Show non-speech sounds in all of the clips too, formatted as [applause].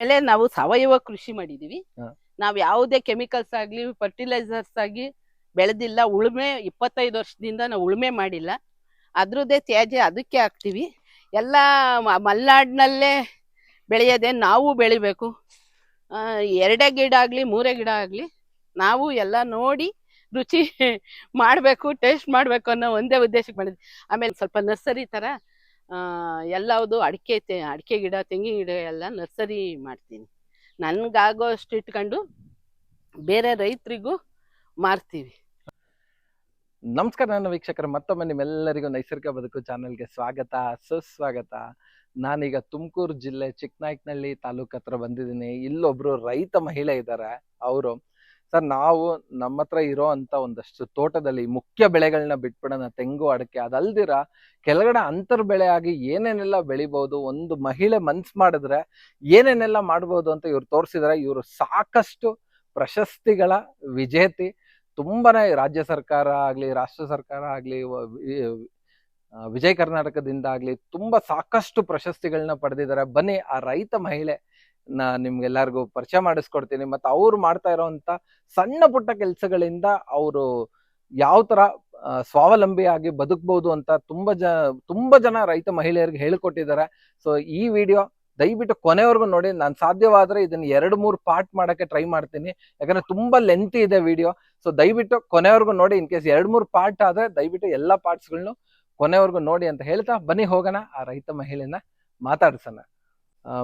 ಆಮೇಲೆ ನಾವು ಸಾವಯವ ಕೃಷಿ ಮಾಡಿದೀವಿ. ನಾವು ನಾವ್ ಯಾವುದೇ ಕೆಮಿಕಲ್ಸ್ ಆಗ್ಲಿ ಫರ್ಟಿಲೈಸರ್ಸ್ ಆಗಿ ಬೆಳೆದಿಲ್ಲ. ಉಳುಮೆ ಇಪ್ಪತ್ತೈದು ವರ್ಷದಿಂದ ನಾವು ಉಳುಮೆ ಮಾಡಿಲ್ಲ. ಅದ್ರದ್ದೇ ತ್ಯಾಜ್ಯ ಅದಕ್ಕೆ ಹಾಕ್ತೀವಿ. ಎಲ್ಲ ಮ- ಬೆಳೆಯದೆ ಬೆಳೆಯೋದೆ ನಾವು ಬೆಳಿಬೇಕು. ಆ, ಎರಡೇ ಗಿಡ ಆಗ್ಲಿ ಮೂರೇ ಗಿಡ ಆಗ್ಲಿ ನಾವು ಎಲ್ಲ ನೋಡಿ ರುಚಿ [laughs] ಮಾಡಬೇಕು ಟೇಸ್ಟ್ ಮಾಡಬೇಕು ಅನ್ನೋ ಒಂದೇ ಉದ್ದೇಶಕ್ಕೆ ಮಾಡಿದ್ವಿ. ಆಮೇಲೆ ಸ್ವಲ್ಪ ನರ್ಸರಿ ಥರ ಎಲ್ಲವುದು ಅಡಿಕೆ ತೆ- ಅಡಿಕೆ ಗಿಡ, ತೆಂಗಿನ ಗಿಡ ಎಲ್ಲ ನರ್ಸರಿ ಮಾಡ್ತೀನಿ. ನನ್ಗಾಗೋ ಅಷ್ಟು ಇಟ್ಕೊಂಡು ಬೇರೆ ರೈತರಿಗೂ ಮಾರ್ತೀವಿ. ನಮಸ್ಕಾರ ನನ್ನ ವೀಕ್ಷಕರ, ಮತ್ತೊಮ್ಮೆ ನಿಮ್ಮೆಲ್ಲರಿಗೂ ನೈಸರ್ಗಿಕ ಬದುಕು ಚಾನಲ್ಗೆ ಸ್ವಾಗತ, ಸುಸ್ವಾಗತ. ನಾನೀಗ ತುಮಕೂರು ಜಿಲ್ಲೆ ಚಿಕ್ಕನಾಯ್ಕನಹಳ್ಳಿ ತಾಲೂಕ್ ಹತ್ರ ಬಂದಿದ್ದೀನಿ. ಇಲ್ಲೊಬ್ರು ರೈತ ಮಹಿಳೆ ಇದ್ದಾರೆ. ಅವರು ಸರ್, ನಾವು ನಮ್ಮ ಹತ್ರ ಇರೋ ಅಂತ ಒಂದಷ್ಟು ತೋಟದಲ್ಲಿ ಮುಖ್ಯ ಬೆಳೆಗಳನ್ನ ಬಿಟ್ಬಿಡೋಣ, ತೆಂಗು, ಅಡಕೆ ಅದಲ್ದಿರ ಕೆಳಗಡೆ ಅಂತರ್ ಬೆಳೆ ಆಗಿ ಏನೇನೆಲ್ಲ ಬೆಳಿಬಹುದು ಒಂದು ಮಹಿಳೆ ಮನ್ಸ್ ಮಾಡಿದ್ರೆ ಏನೇನೆಲ್ಲ ಮಾಡ್ಬೋದು ಅಂತ ಇವ್ರು ತೋರಿಸಿದ್ರೆ. ಇವರು ಸಾಕಷ್ಟು ಪ್ರಶಸ್ತಿಗಳ ವಿಜೇತಿ. ತುಂಬಾನೇ ರಾಜ್ಯ ಸರ್ಕಾರ ಆಗ್ಲಿ, ರಾಷ್ಟ್ರ ಸರ್ಕಾರ ಆಗ್ಲಿ ವಿಜಯ ಕರ್ನಾಟಕದಿಂದ ಆಗ್ಲಿ ತುಂಬಾ ಸಾಕಷ್ಟು ಪ್ರಶಸ್ತಿಗಳನ್ನ ಪಡೆದಿದ್ದಾರೆ ಬನ್ನಿ, ಆ ರೈತ ಮಹಿಳೆ ನಾ ನಿಮ್ಗೆಲ್ಲರಿಗೂ ಪರಿಚಯ ಮಾಡಿಸ್ಕೊಡ್ತೀನಿ. ಮತ್ತು ಅವ್ರು ಮಾಡ್ತಾ ಇರೋವಂಥ ಸಣ್ಣ ಪುಟ್ಟ ಕೆಲಸಗಳಿಂದ ಅವರು ಯಾವ ಆ, ಸ್ವಾವಲಂಬಿಯಾಗಿ ಬದುಕ್ಬೋದು ಅಂತ ತುಂಬಾ ಜ ತುಂಬಾ ಜನ ರೈತ ಮಹಿಳೆಯರಿಗೆ ಹೇಳಿಕೊಟ್ಟಿದ್ದಾರೆ. ಸೊ ಈ ವಿಡಿಯೋ ದಯವಿಟ್ಟು ಕೊನೆವರೆಗೂ ನೋಡಿ. ನಾನು ಸಾಧ್ಯವಾದರೆ ಇದನ್ನ ಎರಡು ಮೂರು ಪಾರ್ಟ್ ಮಾಡೋಕ್ಕೆ ಟ್ರೈ ಮಾಡ್ತೀನಿ. ಯಾಕಂದ್ರೆ ತುಂಬಾ ಲೆಂತಿ ಇದೆ ವಿಡಿಯೋ. ಸೊ ದಯವಿಟ್ಟು ಕೊನೆವರೆಗೂ ನೋಡಿ. ಇನ್ ಕೇಸ್ ಎರಡ್ ಮೂರು ಪಾರ್ಟ್ ಆದ್ರೆ ದಯವಿಟ್ಟು ಎಲ್ಲಾ ಪಾರ್ಟ್ಸ್ಗಳನ್ನು ಕೊನೆವರೆಗೂ ನೋಡಿ ಅಂತ ಹೇಳ್ತಾ ಬನ್ನಿ ಹೋಗೋಣ. ಆ ರೈತ ಮಹಿಳೆನ ಮಾತಾಡ್ಸೋಣ.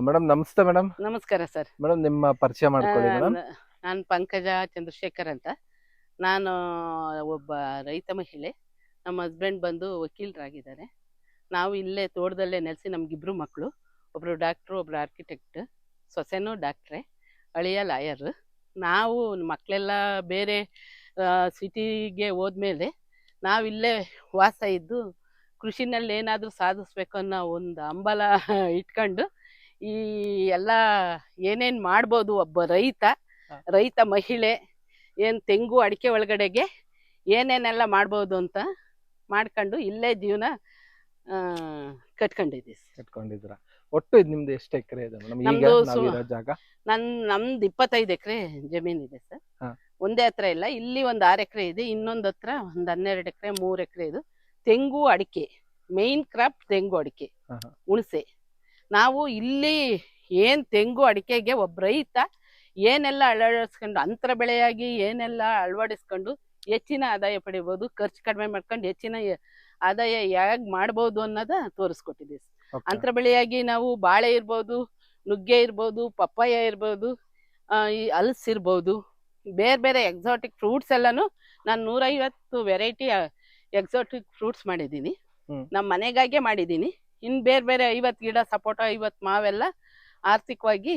ಮೇಡಮ್ ನಮಸ್ತೆ ಮೇಡಮ್. ನಮಸ್ಕಾರ ಸರ್. ಮೇಡಮ್ ನಿಮ್ಮ ಪರಿಚಯ ಮಾಡ್ಕೊಳ್ಳಿ ಮೇಡಮ್. ನಾನು ಪಂಕಜ ಚಂದ್ರಶೇಖರ್ ಅಂತ. ನಾನು ಒಬ್ಬ ರೈತ ಮಹಿಳೆ. ನಮ್ಮ ಹಸ್ಬೆಂಡ್ ಬಂದು ವಕೀಲರಾಗಿದ್ದಾರೆ. ನಾವು ಇಲ್ಲೇ ತೋಟದಲ್ಲೇ ನೆಲೆಸಿ ನಮ್ಗಿಬ್ರು ಮಕ್ಕಳು ಒಬ್ರು ಡಾಕ್ಟ್ರು ಒಬ್ರು ಆರ್ಕಿಟೆಕ್ಟ್ ಸೊಸೆನೂ ಡಾಕ್ಟ್ರೆ ಅಳಿಯ ಲಾಯರ್ ನಾವು ಮಕ್ಕಳೆಲ್ಲ ಬೇರೆ ಸಿಟಿಗೆ ಹೋದ್ಮೇಲೆ ನಾವಿಲ್ಲೇ ವಾಸ ಇದ್ದು ಕೃಷಿನಲ್ಲಿ ಏನಾದರೂ ಸಾಧಿಸ್ಬೇಕು ಅನ್ನೋ ಒಂದು ಹಂಬಲ ಇಟ್ಕೊಂಡು ಈ ಎಲ್ಲ ಏನೇನ್ ಮಾಡ್ಬೋದು ಒಬ್ಬ ರೈತ ರೈತ ಮಹಿಳೆ ಏನ್ ತೆಂಗು ಅಡಿಕೆ ಒಳಗಡೆಗೆ ಏನೇನೆಲ್ಲ ಮಾಡ್ಬೋದು ಅಂತ ಮಾಡ್ಕೊಂಡು ಇಲ್ಲೇ ಜೀವನ ಕಟ್ಕೊಂಡಿದ್ದೀವಿ ಕಟ್ಕೊಂಡಿದ್ರ ಒಟ್ಟು ಇದು ನಿಮ್ದು ಎಷ್ಟು ಎಕರೆ ಇದೆ ಈಗ ನಮ್ದು ಜಾಗ? ನನ್ ನಮ್ದು ಇಪ್ಪತ್ತೈದು ಎಕರೆ ಜಮೀನಿದೆ ಸರ್. ಹ. ಒಂದೇ ಹತ್ರ ಇಲ್ಲ ಇಲ್ಲಿ ಒಂದ್ ಆರ್ ಎಕರೆ ಇದೆ ಇನ್ನೊಂದ್ ಹತ್ರ ಒಂದ್ ಹನ್ನೆರಡು ಎಕರೆ ಮೂರ್ ಎಕರೆ ಇದು ತೆಂಗು ಅಡಿಕೆ ಮೇನ್ ಕ್ರಾಪ್ ತೆಂಗು ಅಡಿಕೆ ಹ, ಹ. ಹುಣಸೆ. ನಾವು ಇಲ್ಲಿ ಏನು ತೆಂಗು ಅಡಿಕೆಗೆ ಒಬ್ಬ ರೈತ ಏನೆಲ್ಲ ಅಳವಡಿಸ್ಕೊಂಡು ಅಂತರ ಬೆಳೆಯಾಗಿ ಏನೆಲ್ಲ ಅಳವಡಿಸ್ಕೊಂಡು ಹೆಚ್ಚಿನ ಆದಾಯ ಪಡಿಬೋದು ಖರ್ಚು ಕಡಿಮೆ ಮಾಡ್ಕೊಂಡು ಹೆಚ್ಚಿನ ಆದಾಯ ಹೇಗೆ ಮಾಡ್ಬೋದು ಅನ್ನೋದ ತೋರಿಸ್ಕೊಟ್ಟಿದ್ದೀವಿ. ಅಂತರ ಬೆಳೆಯಾಗಿ ನಾವು ಬಾಳೆ ಇರ್ಬೋದು ನುಗ್ಗೆ ಇರ್ಬೋದು ಪಪ್ಪಾಯ ಇರ್ಬೋದು ಈ ಅಲ್ಸ್ ಇರ್ಬೋದು ಬೇರೆ ಬೇರೆ ಎಕ್ಸಾಟಿಕ್ ಫ್ರೂಟ್ಸ್ ಎಲ್ಲಾನು ನಾನು ನೂರೈವತ್ತು ವೆರೈಟಿ ಎಕ್ಸಾಟಿಕ್ ಫ್ರೂಟ್ಸ್ ಮಾಡಿದ್ದೀನಿ. ನಮ್ಮ ಮನೆಗಾಗೆ ಮಾಡಿದ್ದೀನಿ. ಇನ್ನು ಬೇರೆ ಬೇರೆ ಐವತ್ತು ಗಿಡ ಸಪೋಟ ಐವತ್ತು ಮಾವೆಲ್ಲ ಆರ್ಥಿಕವಾಗಿ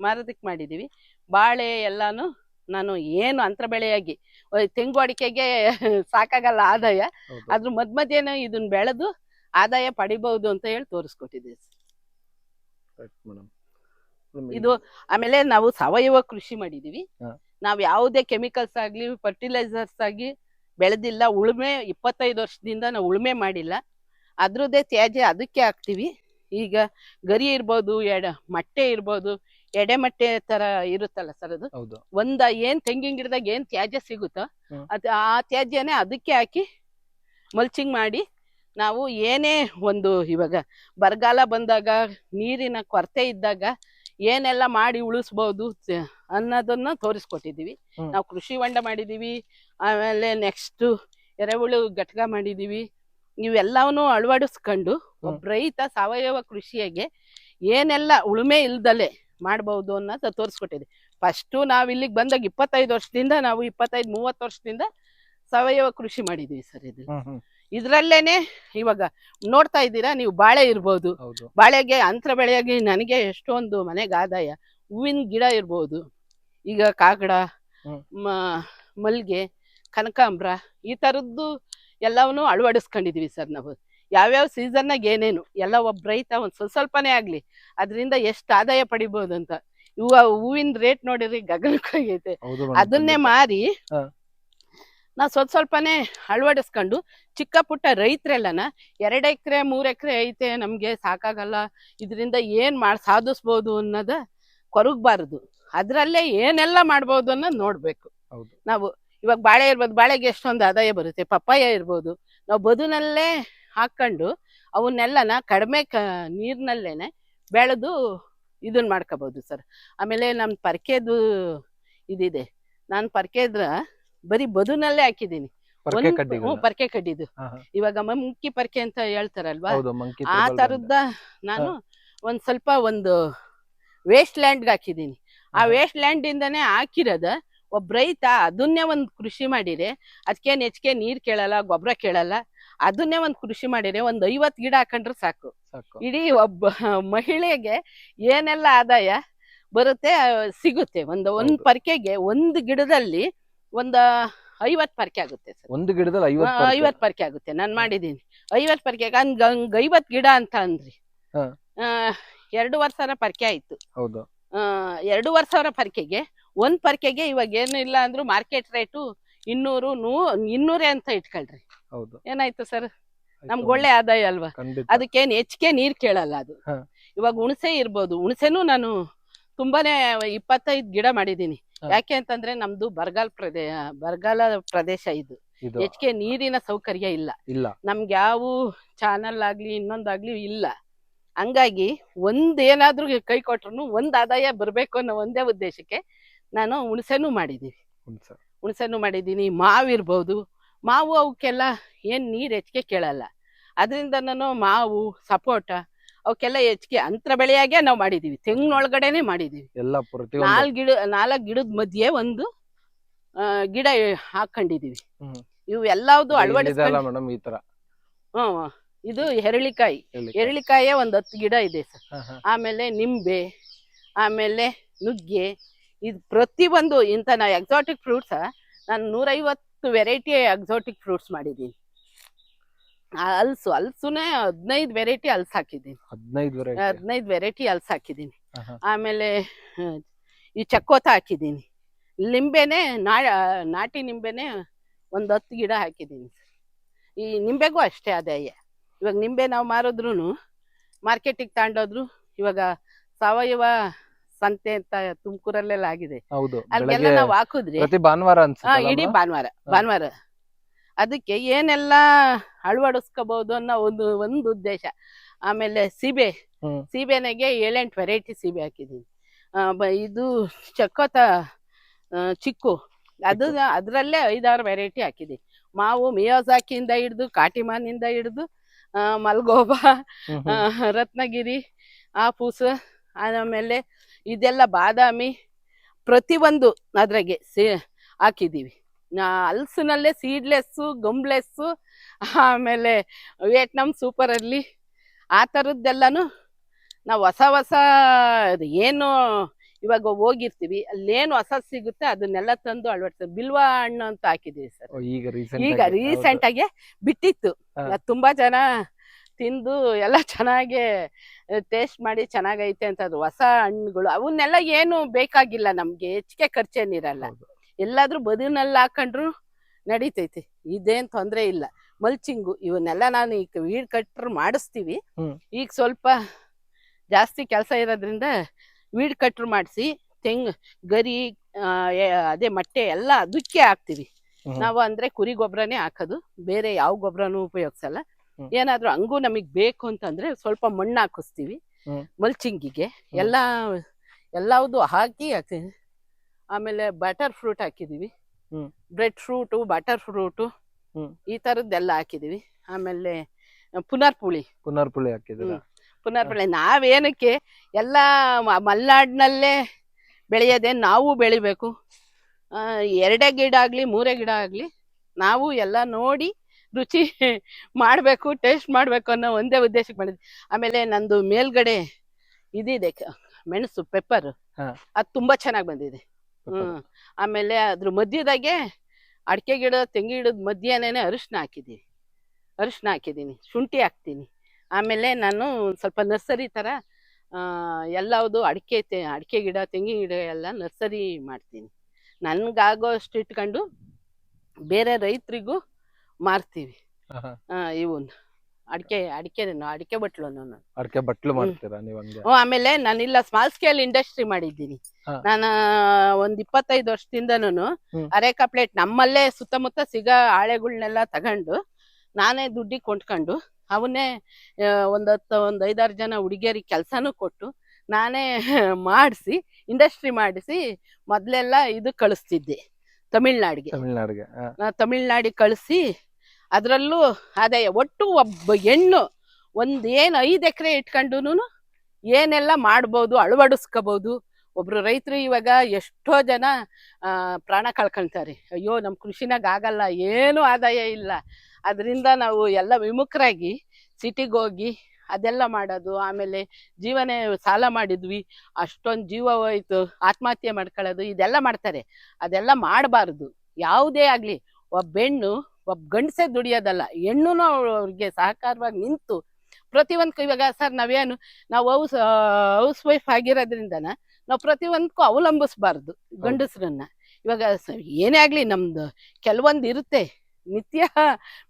ಮಾರೋದಕ್ಕೆ ಮಾಡಿದ್ದೀವಿ ಬಾಳೆ ಎಲ್ಲಾನು ನಾನು ಏನು ಅಂತರ ಬೆಳೆಯಾಗಿ ತೆಂಗು ಅಡಿಕೆಗೆ [laughs] ಸಾಕಾಗಲ್ಲ ಆದಾಯ. ಅದ್ರ ಮದ್ ಮಧ್ಯೆನೂ ಇದನ್ನ ಬೆಳೆದು ಆದಾಯ ಪಡಿಬಹುದು ಅಂತ ಹೇಳಿ ತೋರಿಸ್ಕೊಟ್ಟಿದ್ದೀವಿ ಇದು ಆಮೇಲೆ ನಾವು ಸಾವಯವ ಕೃಷಿ ಮಾಡಿದೀವಿ. ನಾವು ನಾವ್ ಯಾವುದೇ ಕೆಮಿಕಲ್ಸ್ ಆಗ್ಲಿ ಫರ್ಟಿಲೈಸರ್ಸ್ ಆಗಿ ಬೆಳೆದಿಲ್ಲ ಉಳುಮೆ ಇಪ್ಪತ್ತೈದು ವರ್ಷದಿಂದ ನಾವು ಉಳುಮೆ ಮಾಡಿಲ್ಲ. ಅದ್ರದ್ದೇ ತ್ಯಾಜ್ಯ ಅದಕ್ಕೆ ಹಾಕ್ತೀವಿ. ಈಗ ಗರಿ ಇರ್ಬೋದು ಎಡ ಮಟ್ಟೆ ಇರ್ಬೋದು ಎಡೆ ಮಟ್ಟೆ ತರ ಇರುತ್ತಲ್ಲ ಸರ್ ಅದು? ಒಂದ ಏನ್ ತೆಂಗಿನ ಗಿಡದಾಗ ಏನ್ ತ್ಯಾಜ್ಯ ಸಿಗುತ್ತೋ ಅದ ಆ ತ್ಯಾಜ್ಯನೇ ಅದಕ್ಕೆ ಹಾಕಿ ಮಲ್ಚಿಂಗ್ ಮಾಡಿ ನಾವು ಏನೇ ಒಂದು ಇವಾಗ ಬರಗಾಲ ಬಂದಾಗ ನೀರಿನ ಕೊರತೆ ಇದ್ದಾಗ ಏನೆಲ್ಲ ಮಾಡಿ ಉಳಿಸ್ಬೋದು ಅನ್ನೋದನ್ನ ತೋರಿಸ್ಕೊಟ್ಟಿದೀವಿ ನಾವು ಕೃಷಿ ಹೊಂಡ ಮಾಡಿದೀವಿ ಆಮೇಲೆ ನೆಕ್ಸ್ಟ್ ಎರೆಹುಳು ಘಟಕ ಮಾಡಿದೀವಿ ಇವೆಲ್ಲವನ್ನೂ ಅಳವಡಿಸ್ಕೊಂಡು ಒಬ್ಬ ರೈತ ಸಾವಯವ ಕೃಷಿಯಾಗೆ ಏನೆಲ್ಲ ಉಳುಮೆ ಇಲ್ದಲೆ ಮಾಡಬಹುದು ಅನ್ನೋದು ತೋರಿಸ್ಕೊಟ್ಟಿದೆ ಫಸ್ಟು ನಾವು ಇಲ್ಲಿಗೆ ಬಂದಾಗ ಇಪ್ಪತ್ತೈದು ವರ್ಷದಿಂದ ನಾವು ಇಪ್ಪತ್ತೈದು ಮೂವತ್ತು ವರ್ಷದಿಂದ ಸಾವಯವ ಕೃಷಿ ಮಾಡಿದೀವಿ ಸರ್ ಇದು. ಇದರಲ್ಲೇನೆ ಇವಾಗ ನೋಡ್ತಾ ಇದ್ದೀರಾ ನೀವು ಬಾಳೆ ಇರ್ಬೋದು. ಹೌದು. ಬಾಳೆಗೆ ಅಂತರ ಬೆಳೆಯಾಗಿ ನನಗೆ ಎಷ್ಟೊಂದು ಮನೆಗೆ ಆದಾಯ. ಹೂವಿನ ಗಿಡ ಇರ್ಬೋದು. ಈಗ ಕಾಗಡ ಹ್ಮ್. ಮ- ಮಲ್ಗೆ ಕನಕಾಂಬ್ರ ಈ ಥರದ್ದು ಎಲ್ಲವನ್ನೂ ಅಳವಡಿಸ್ಕೊಂಡಿದೀವಿ ಸರ್ ನಾವು. ಯಾವ್ಯಾವ ಸೀಸನ್ನಾಗ ಏನೇನು ಎಲ್ಲ ಒಬ್ಬ ರೈತ ಒಂದು ಸ್ವಲ್ಪ ಸ್ವಲ್ಪನೇ ಆಗಲಿ ಅದರಿಂದ ಎಷ್ಟು ಆದಾಯ ಪಡಿಬೋದು ಅಂತ. ಇವ ಹೂವಿನ ರೇಟ್ ನೋಡಿರಿ ಗಗನಕ್ಕೆ ಹೋಗೈತೆ ಅದನ್ನೇ. ಮಾರಿ. ನಾವು ಸ್ವಲ್ಪ ಸ್ವಲ್ಪನೇ ಅಳವಡಿಸ್ಕೊಂಡು ಚಿಕ್ಕ ಪುಟ್ಟ ರೈತರೆಲ್ಲನ ಎರಡು ಎಕರೆ ಮೂರು ಎಕರೆ ಐತೆ ನಮಗೆ ಸಾಕಾಗಲ್ಲ ಇದರಿಂದ ಏನು ಮಾಡಿ ಸಾಧಿಸ್ಬೋದು ಅನ್ನೋದ ಕೊರಗಬಾರದು. ಅದರಲ್ಲೇ ಏನೆಲ್ಲ ಮಾಡ್ಬೋದು ಅನ್ನೋದು ನೋಡಬೇಕು. ನಾವು ಇವಾಗ ಬಾಳೆ ಇರ್ಬೋದು ಬಾಳೆಗೆ ಎಷ್ಟೊಂದು ಆದಾಯ ಬರುತ್ತೆ. ಪಪ್ಪಾಯ ಇರ್ಬೋದು. ನಾವು ಬದುನಲ್ಲೇ ಹಾಕೊಂಡು ಅವನ್ನೆಲ್ಲನ ಕಡಿಮೆ ಕ ನೀರಿನಲ್ಲೇನೆ ಬೆಳೆದು ಇದನ್ನ ಮಾಡ್ಕೋಬೋದು ಸರ್. ಆಮೇಲೆ ನಮ್ಮ ಪರ್ಕೆದು ಇದಿದೆ. ನಾನು ಪರ್ಕೆದ್ರ ಬರೀ ಬದುನಲ್ಲೇ ಹಾಕಿದ್ದೀನಿ. ಪರ್ಕೆ ಕಡ್ಡಿದು. ಇವಾಗ ಮಂಕಿ ಪರ್ಕೆ ಅಂತ ಹೇಳ್ತಾರಲ್ವಾ? ಆ ತರದ್ದ ನಾನು ಒಂದ್ ಸ್ವಲ್ಪ ಒಂದು ವೇಸ್ಟ್ ಲ್ಯಾಂಡ್ಗೆ ಹಾಕಿದ್ದೀನಿ. ಆ ವೇಸ್ಟ್ ಲ್ಯಾಂಡ್ ಇಂದಾನೆ ಹಾಕಿರೋದ ಒಬ್ಬ ರೈತ ಅದನ್ನೇ ಒಂದ್ ಕೃಷಿ ಮಾಡಿರಿ ಅದಕ್ಕೇನ್ ಹೆಚ್ಚಿಗೆ ನೀರ್ ಕೇಳಲ್ಲ ಗೊಬ್ಬರ ಕೇಳಲ್ಲ ಅದನ್ನೇ ಒಂದ್ ಕೃಷಿ ಮಾಡಿರಿ ಒಂದ್ ಐವತ್ ಗಿಡ ಹಾಕೊಂಡ್ರೆ ಸಾಕು. ಇಡೀ ಒಬ್ಬ [laughs] ಮಹಿಳೆಗೆ ಏನೆಲ್ಲ ಆದಾಯ ಬರುತ್ತೆ ಸಿಗುತ್ತೆ. ಒಂದು ಒಂದ್ ಪರಕೆಗೆ ಒಂದ್ ಗಿಡದಲ್ಲಿ ಒಂದ ಐವತ್ ಪರ್ಕೆ ಆಗುತ್ತೆ ಸರ್. ಒಂದು ಗಿಡದಲ್ಲಿ ಐವತ್ತು ಪರಕೆ? ಐವತ್ ಪರ್ಕೆ ಆಗುತ್ತೆ ನಾನು ಮಾಡಿದ್ದೀನಿ. ಐವತ್ ಪರ್ಕೆಗೆ ಹಂಗ ಐವತ್ ಗಿಡ ಅಂತ ಅಂದ್ರಿ. ಎರಡೂವರೆ ಸಾವಿರ ಪರ್ಕೆ ಆಯ್ತು. ಹೌದು. ಆ, ಎರಡೂವರೆ ಸಾವಿರ ಪರ್ಕೆಗೆ ಒಂದ್ ಪರ್ಕೆಗೆ ಇವಾಗ ಏನು ಇಲ್ಲ ಅಂದ್ರೂ ಮಾರ್ಕೆಟ್ ರೇಟು ಇನ್ನೂರು ನೂ ಇನ್ನೂರೇ ಅಂತ ಇಟ್ಕೊಳ್ರಿ. ಹೌದು. ಏನಾಯ್ತು ಸರ್. ನಮ್ಗೆ ಒಳ್ಳೆ ಆದಾಯ ಅಲ್ವಾ? ಖಂಡಿತ. ಅದಕ್ಕೇನ್ ಹೆಚ್ಚಿಗೆ ನೀರ್ ಕೇಳಲ್ಲ ಅದು. ಹಾ. ಇವಾಗ ಹುಣಸೆ ಇರ್ಬೋದು. ಹುಣಸೆನೂ ನಾನು ತುಂಬಾನೇ ಇಪ್ಪತ್ತೈದು ಗಿಡ ಮಾಡಿದೀನಿ. ಹಾ. ಯಾಕೆ ಅಂತಂದ್ರೆ ನಮ್ದು ಬರಗಾಲ ಪ್ರದೇಶ ಬರಗಾಲ ಪ್ರದೇಶ ಇದು. ಇದು. ಹೆಚ್ಚಿಗೆ ನೀರಿನ ಸೌಕರ್ಯ ಇಲ್ಲ. ಇಲ್ಲ. ನಮ್ಗೆ ಯಾವ ಚಾನಲ್ ಆಗ್ಲಿ ಇನ್ನೊಂದಾಗ್ಲಿ ಇಲ್ಲ. ಹಂಗಾಗಿ ಒಂದ್ ಏನಾದ್ರೂ ಕೈ ಕೊಟ್ರು ಒಂದ್ ಆದಾಯ ಬರ್ಬೇಕು ಅನ್ನೋ ಒಂದೇ ಉದ್ದೇಶಕ್ಕೆ ನಾನು ಹುಣಸೆನೂ ಮಾಡಿದೀವಿ. ಹುಣ್ಸೆ. ಹುಣಸೆನೂ ಮಾಡಿದೀನಿ ಮಾವು ಇರ್ಬೋದು ಮಾವು ಅವಕ್ಕೆಲ್ಲ ಏನು ನೀರು ಹೆಚ್ಚಿಗೆ ಕೇಳಲ್ಲ. ಅದರಿಂದ ನಾನು ಮಾವು ಸಪೋಟ ಅವಕ್ಕೆಲ್ಲ ಹೆಚ್ಚಿಗೆ ಅಂತರ ಬೆಳೆಯಾಗೆ ನಾವು ಮಾಡಿದ್ದೀವಿ ತೆಂಗಿನೊಳಗಡೆನೆ ಎಲ್ಲ ಪ್ರತಿಯೊಂದು. ನಾಲ್ಕು ಗಿಡ ನಾಲ್ಕು ಗಿಡದ ಮಧ್ಯೆ ಒಂದು ಆ, ಗಿಡ ಹಾಕೊಂಡಿದ್ದೀವಿ ಇವೆಲ್ಲದು ಇವು ಎಲ್ಲಾವ್ದು ಇಲ್ಲಿದೆಲ್ಲ ಅಳವಡಿಸ್ಕೊಂಡು ಮೇಡಮ್ ಈ ತರ? ಹ್ಮ್ ಇದು ಹೆರಳಿಕಾಯಿ. ಹೇಳಿ ಒಂದು ಹತ್ತು ಗಿಡ ಇದೆ ಸರ್. ಆಮೇಲೆ ನಿಂಬೆ ಆಮೇಲೆ ನುಗ್ಗೆ ಇದು ಒಂದು ಇಂಥ ನಾ ಎಕ್ಸಾಟಿಕ್ ಫ್ರೂಟ್ಸ್ ನಾನು ನೂರೈವತ್ತು ವೆರೈಟಿ ಎಕ್ಸಾಟಿಕ್ ಫ್ರೂಟ್ಸ್ ಮಾಡಿದ್ದೀನಿ. ಆ ಹಲ್ಸು ಹಲ್ಸುನೇ ಹದಿನೈದು ವೆರೈಟಿ ಹಲ್ಸ್ ಹಾಕಿದ್ದೀನಿ. ಹದಿನೈದು ವೆರೈಟಿ ಹಲ್ಸ್ ಹಾಕಿದ್ದೀನಿ. ಆಮೇಲೆ ಈ ಚಕ್ಕೋತ ಹಾಕಿದ್ದೀನಿ. ನಿಂಬೆನೇ ನಾ ನಾಟಿ ನಿಂಬೆನೇ ಒಂದು ಹತ್ತು ಗಿಡ ಹಾಕಿದ್ದೀನಿ ಈ ನಿಂಬೆಗೂ ಅಷ್ಟೇ ಆದಾಯ ಇವಾಗ ನಿಂಬೆ ನಾವು ಮಾರಿದ್ರು ಮಾರ್ಕೆಟಿಗೆ ತಗೊಂಡೋದ್ರು ಇವಾಗ ಸಾವಯವ ಸಂತೆ ಅಂತ ತುಮಕೂರಲ್ಲೆಲ್ಲ ಆಗಿದೆ. ಹೌದು ಅಲ್ಲೆಲ್ಲ ಬೆಳಗ್ಗೆ ನಾವು ಹಾಕುದ್ರಿ ಪ್ರತಿ ಭಾನುವಾರ ಹಾ ಅನ್ಸುತ್ತೆ ಇಡೀ ಭಾನುವಾರ ಭಾನುವಾರ. ಅದಕ್ಕೆ ಏನೆಲ್ಲ ಅಳವಡಿಸ್ಕೋಬಹುದು ಅನ್ನೋ ಒಂದು ಒಂದು ಉದ್ದೇಶ. ಆಮೇಲೆ ಸೀಬೆ ಹ್ಮ್. ಸೀಬೆನಾಗೆ ಏಳೆಂಟು ವೆರೈಟಿ ಸೀಬೆ ಹಾಕಿದ್ದೀನಿ. ಆ, ಬ- ಇದು ಚಕ್ಕೋತ ಆ, ಚಿಕ್ಕು. ಅದು ಅದರಲ್ಲೇ ಐದಾರು ವೆರೈಟಿ ಹಾಕಿದ್ದೀನಿ. ಮಾವು ಮಿಯೋಸಾಕಿಯಿಂದ ಹಿಡಿದು ಕಾಟಿಮಾನಿಂದ ಹಿಡಿದು ಮಲ್ಗೋಬಾ ಹ್ಮ್, ಆ, ಹ್ಮ್. ರತ್ನಗಿರಿ ಆಪೂಸ್ ಆಮೇಲೆ ಇದೆಲ್ಲ ಬಾದಾಮಿ ಪ್ರತಿಯೊಂದು ಅದ್ರಾಗೆ ಸೇ ಹಾಕಿದ್ದೀವಿ. ಹಲ್ಸಿನಲ್ಲೇ ಸೀಡ್ಲೆಸ್ಸು ಗಂಬ್ಲೆಸ್ಸು ಆಮೇಲೆ ವಿಯೆಟ್ನಾಮ್ ಸೂಪರಲ್ಲಿ ಆ ಥರದ್ದೆಲ್ಲನೂ ನಾವು ಹೊಸ ಹೊಸ ಅದು ಏನು ಇವಾಗ ಹೋಗಿರ್ತೀವಿ. ಅಲ್ಲೇನು ಹೊಸ ಸಿಗುತ್ತೆ ಅದನ್ನೆಲ್ಲ ತಂದು ಅಳವಡಿಸ್ತೀವಿ ಬಿಲ್ವ ಹಣ್ಣು ಅಂತ ಹಾಕಿದ್ದೀವಿ ಸರ್. ಈಗ ರೀಸೆಂಟ್ ಈಗ ರೀಸೆಂಟ್ ಆಗಿ ಬಿಟ್ಟಿತ್ತು. ತುಂಬಾ ಜನ ತಿಂದು ಎಲ್ಲ ಚೆನ್ನಾಗೆ ಟೇಸ್ಟ್ ಮಾಡಿ ಚೆನ್ನಾಗೈತೆ ಅಂತ ಅದು ಹೊಸ ಹಣ್ಣುಗಳು ಅವನ್ನೆಲ್ಲ ಏನು ಬೇಕಾಗಿಲ್ಲ ನಮ್ಗೆ ಹೆಚ್ಚಿಗೆ ಖರ್ಚೇನಿರಲ್ಲ ಎಲ್ಲಾದ್ರೂ ಬದುನಲ್ಲಿ ಹಾಕೊಂಡ್ರು ನಡೀತೈತಿ ಇದೇನ್ ತೊಂದ್ರೆ ಇಲ್ಲ. ಮಲ್ಚಿಂಗು ಇವನ್ನೆಲ್ಲ ನಾನು ಈಗ ವೀಡ್ ಕಟ್ರ್ ಮಾಡಿಸ್ತೀವಿ. ಈಗ ಸ್ವಲ್ಪ ಜಾಸ್ತಿ ಕೆಲಸ ಇರೋದ್ರಿಂದ ವೀಡ್ ಕಟ್ರ್ ಮಾಡಿಸಿ ತೆಂಗ್ ಗರಿ ಅದೇ ಮಟ್ಟೆ ಎಲ್ಲ ಅದಕ್ಕೆ ಹಾಕ್ತಿವಿ. ನಾವು ಅಂದ್ರೆ ಕುರಿ ಗೊಬ್ಬರನೇ ಹಾಕೋದು ಬೇರೆ ಯಾವ ಗೊಬ್ಬರನೂ ಉಪಯೋಗಿಸಲ್ಲ. ಏನಾದ್ರೂ ಹಂಗೂ ನಮಗ್ ಬೇಕು ಅಂತಂದ್ರೆ ಸ್ವಲ್ಪ ಮಣ್ಣು ಹಾಕಿಸ್ತೀವಿ. ಮಲ್ಚಿಂಗಿಗೆ ಎಲ್ಲ ಎಲ್ಲವುದು ಹಾಕಿ ಆಮೇಲೆ ಬಟರ್ ಫ್ರೂಟ್ ಹಾಕಿದೀವಿ. Bread fruit butter fruit. ಈ ತರದ್ದೆಲ್ಲ ಹಾಕಿದೀವಿ. ಆಮೇಲೆ ಪುನರ್ಪುಳಿ. ಪುನರ್ಪುಳಿ ಹಾಕಿದ್ದೀರಾ? ಪುನರ್ಪುಳಿ ನಾವೇನಕ್ಕೆ ಎಲ್ಲ ಮಲ್ನಾಡಿನಲ್ಲೇ ಬೆಳೆಯೋದೇ ನಾವು ಬೆಳಿಬೇಕು. ಎರಡೇ ಗಿಡ ಆಗ್ಲಿ ಮೂರೇ ಗಿಡ ಆಗ್ಲಿ ನಾವು ಎಲ್ಲ ನೋಡಿ ರುಚಿ ಮಾಡಬೇಕು ಟೇಸ್ಟ್ ಮಾಡಬೇಕು ಅನ್ನೋ ಒಂದೇ ಉದ್ದೇಶಕ್ಕೆ ಮಾಡಿದ್ವಿ. ಆಮೇಲೆ ನಂದು ಮೇಲ್ಗಡೆ ಇದಿದೆ ಮೆಣಸು ಪೆಪ್ಪರ್. ಅದು ತುಂಬಾ ಚೆನ್ನಾಗಿ ಬಂದಿದೆ. ಹ್ಮ್. ಆಮೇಲೆ ಅದ್ರ ಮಧ್ಯದಾಗೆ ಅಡಿಕೆ ಗಿಡ ತೆಂಗಿ ಗಿಡದ ಮಧ್ಯಾಹ್ನನೇ ಅರಿಶಿನ ಹಾಕಿದ್ದೀನಿ. ಅರಿಶಿನ ಹಾಕಿದ್ದೀನಿ ಶುಂಠಿ ಹಾಕ್ತೀನಿ. ಆಮೇಲೆ ನಾನು ಸ್ವಲ್ಪ ನರ್ಸರಿ ಥರ ಎಲ್ಲವುದು ಅಡಿಕೆ ತೆ ಅಡಿಕೆ ಗಿಡ ತೆಂಗಿನ ಗಿಡ ಎಲ್ಲ ನರ್ಸರಿ ಮಾಡ್ತೀನಿ. ನನ್ಗಾಗೋಷ್ಟು ಇಟ್ಕೊಂಡು ಬೇರೆ ರೈತರಿಗೂ ಮಾರ್ತೀವಿ. ಇವನ್. ಅಡಿಕೆ ಅಡಿಕೆ ಅಡಿಕೆ ಬಟ್ಲು ನಾನು. ಅಡಿಕೆ ಬಟ್ಲು ಮಾಡ್ತೀರಾ ನೀವು ಹಂಗೆ? ಹ್ಮ್, ಆಮೇಲೆ ನಾನಿಲ್ಲ ಸ್ಮಾಲ್ ಸ್ಕೇಲ್ ಇಂಡಸ್ಟ್ರಿ ಮಾಡಿದ್ದೀನಿ. ಹಾ. ನಾನು ಒಂದ್ ಇಪ್ಪತ್ತೈದು ವರ್ಷದಿಂದನು ಹ್ಮ್. ಅರೇಕಾ ಪ್ಲೇಟ್ ನಮ್ಮಲ್ಲೇ ಸುತ್ತಮುತ್ತ ಸಿಗೋ ಹಾಳೆಗಳನ್ನೆಲ್ಲ ತಗೊಂಡು ನಾನೇ ದುಡ್ಡಿಗೆ ಕೊಂಡ್ಕೊಂಡು ಅವನ್ನೇ ಒಂದ್ ಹತ್ತು ಒಂದ್ ಐದಾರು ಜನ ಹುಡುಗಿಯರಿಗೆ ಕೆಲಸನೂ ಕೊಟ್ಟು ನಾನೇ [laughs] ಮಾಡಿಸಿ ಇಂಡಸ್ಟ್ರಿ ಮಾಡಿಸಿ ಮೊದ್ಲೆಲ್ಲ ಇದು ಕಳಿಸ್ತಿದ್ದೆ ತಮಿಳ್ನಾಡಿಗೆ. ತಮಿಳ್ನಾಡಿಗೆ ನಾ ತಮಿಳ್ನಾಡಿಗೆ ಕಳಿಸಿ ಅದರಲ್ಲೂ ಆದಾಯ ಒಟ್ಟು ಒಬ್ಬ ಹೆಣ್ಣು ಒಂದು ಏನು ಐದು ಎಕರೆ ಇಟ್ಕೊಂಡು ಏನೆಲ್ಲ ಮಾಡ್ಬೋದು, ಅಳವಡಿಸ್ಕೋಬೋದು. ಒಬ್ರು ರೈತರು ಇವಾಗ ಎಷ್ಟೋ ಜನ ಪ್ರಾಣ ಕಳ್ಕೊಳ್ತಾರೆ. ಅಯ್ಯೋ ನಮ್ಮ ಕೃಷಿನಾಗ ಆಗಲ್ಲ, ಏನೂ ಆದಾಯ ಇಲ್ಲ. ಅದರಿಂದ ನಾವು ಎಲ್ಲ ವಿಮುಖರಾಗಿ ಸಿಟಿಗೆ ಹೋಗಿ ಅದೆಲ್ಲ ಮಾಡೋದು, ಆಮೇಲೆ ಜೀವನೇ ಸಾಲ ಮಾಡಿದ್ವಿ, ಅಷ್ಟೊಂದು ಜೀವ ಹೋಯ್ತು, ಆತ್ಮಹತ್ಯೆ ಮಾಡ್ಕೊಳ್ಳೋದು ಇದೆಲ್ಲ ಮಾಡ್ತಾರೆ. ಅದೆಲ್ಲ ಮಾಡಬಾರ್ದು. ಯಾವುದೇ ಆಗಲಿ, ಒಬ್ಬ ಹೆಣ್ಣು ಒಬ್ಬ ಗಂಡಸೇ ದುಡಿಯೋದಲ್ಲ ಹೆಣ್ಣು ಅವ್ರಿಗೆ ಸಹಕಾರವಾಗಿ ನಿಂತು ಪ್ರತಿಯೊಂದಕ್ಕೂ ಇವಾಗ ಸರ್ ನಾವೇನು ನಾವು ಹೌಸ್ ಹೌಸ್ ವೈಫ್ ಆಗಿರೋದ್ರಿಂದನ ನಾವು ಪ್ರತಿಯೊಂದಕ್ಕೂ ಅವಲಂಬಿಸ್ಬಾರ್ದು ಗಂಡಸ್ರನ್ನ. ಇವಾಗ ಏನೇ ಆಗ್ಲಿ ನಮ್ದು ಕೆಲವೊಂದು ಇರುತ್ತೆ ನಿತ್ಯ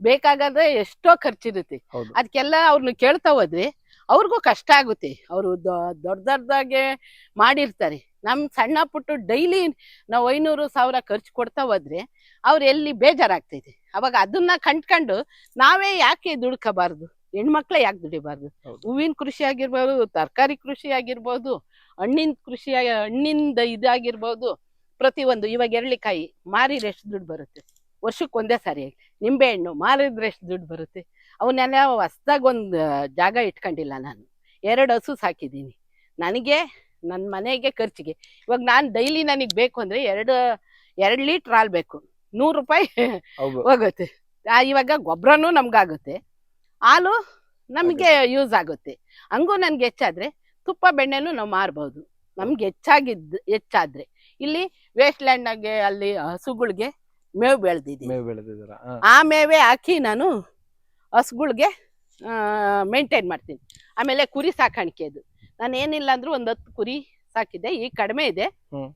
ಬೇಕಾಗದ್ರೆ ಎಷ್ಟೋ ಖರ್ಚಿರುತ್ತೆ. ಅದಕ್ಕೆಲ್ಲ ಅವ್ರನ್ನ ಕೇಳ್ತಾ ಹೋದ್ರೆ ಅವ್ರಿಗೂ ಕಷ್ಟ ಆಗುತ್ತೆ. ಅವರು ದೊಡ್ಡ ದೊಡ್ಡದಾಗೆ ಮಾಡಿರ್ತಾರೆ. ನಮ್ ಸಣ್ಣ ಪುಟ್ಟು ಡೈಲಿ ನಾವು ಐನೂರು ಸಾವಿರ ಖರ್ಚು ಕೊಡ್ತಾ ಹೋದ್ರೆ ಅವ್ರು ಎಲ್ಲಿ ಬೇಜಾರಾಗ್ತೈತೆ. ಅವಾಗ ಅದನ್ನ ಕಂಡ್ಕೊಂಡು ನಾವೇ ಯಾಕೆ ದುಡ್ಕೋಬಾರ್ದು? ಹೆಣ್ಮಕ್ಳೇ ಯಾಕೆ ದುಡಿಬಾರ್ದು. ಹೂವಿನ ಕೃಷಿ ಆಗಿರ್ಬೋದು ತರಕಾರಿ ಕೃಷಿ ಆಗಿರ್ಬೋದು ಹಣ್ಣಿನ ಕೃಷಿ ಹಣ್ಣಿಂದ ಇದಾಗಿರ್ಬೋದು ಪ್ರತಿಯೊಂದು ಇವಾಗ ಎರಳಿಕಾಯಿ ಮಾರಿದ್ರೆ ಎಷ್ಟು ದುಡ್ಡು ಬರುತ್ತೆ? ವರ್ಷಕ್ಕೆ ಒಂದೇ ಸಾರಿ ನಿಂಬೆ ಹಣ್ಣು ಮಾರಿದ್ರೆ ಎಷ್ಟು ದುಡ್ಡು ಬರುತ್ತೆ? ಅವನ್ನೆಲ್ಲ ಹೊಸ್ದಾಗಿ ಒಂದು ಜಾಗ ಇಟ್ಕೊಂಡಿಲ್ಲ ನಾನು. ಎರಡು ಹಸು ಸಾಕಿದ್ದೀನಿ. ನನಗೆ ನನ್ನ ಮನೆಗೆ ಖರ್ಚಿಗೆ. ಇವಾಗ ನಾನು ಡೈಲಿ ನನಗೆ ಬೇಕು ಅಂದ್ರೆ ಎರಡು ಎರಡು ಲೀಟ್ರ್ ಹಾಲು ಬೇಕು. ನೂರು ರೂಪಾಯಿ ಹೋಗುತ್ತೆ. ಆ, ಇವಾಗ ಗೊಬ್ಬರನೂ ನಮ್ಗಾಗುತ್ತೆ. ಹಾಲು ನಮಗೆ ಯೂಸ್ ಆಗುತ್ತೆ. ಹಂಗೂ ನನ್ಗೆ ಹೆಚ್ಚಾದ್ರೆ ತುಪ್ಪ ಬೆಣ್ಣೆನೂ ನಾವು ಮಾರ್ಬೋದು. ನಮ್ಗೆ ಹೆಚ್ಚಾಗಿದ್ದು ಹೆಚ್ಚಾದ್ರೆ. ಇಲ್ಲಿ ವೇಸ್ಟ್ ಲ್ಯಾಂಡ್ನಾಗೆ ಅಲ್ಲಿ ಹಸುಗಳಿಗೆ ಮೇವು ಬೆಳೆದಿದ್ದೀನಿ ಮೇವು ಬೆಳೆದಿದ್ದೀರಾ? ಆ, ಆ ಮೇವೆ ಹಾಕಿ ನಾನು ಹಸುಗಳಿಗೆ ಮೇಂಟೈನ್ ಮಾಡ್ತೀನಿ. ಆಮೇಲೆ ಕುರಿ ಸಾಕಾಣಿಕೆ ಅದು. ನಾನು ಏನಿಲ್ಲ ಅಂದ್ರೂ ಒಂದ್ ಹತ್ತು ಕುರಿ ಸಾಕಿದ್ದೆ ಈಗ ಕಡಿಮೆ ಇದೆ. ಹತ್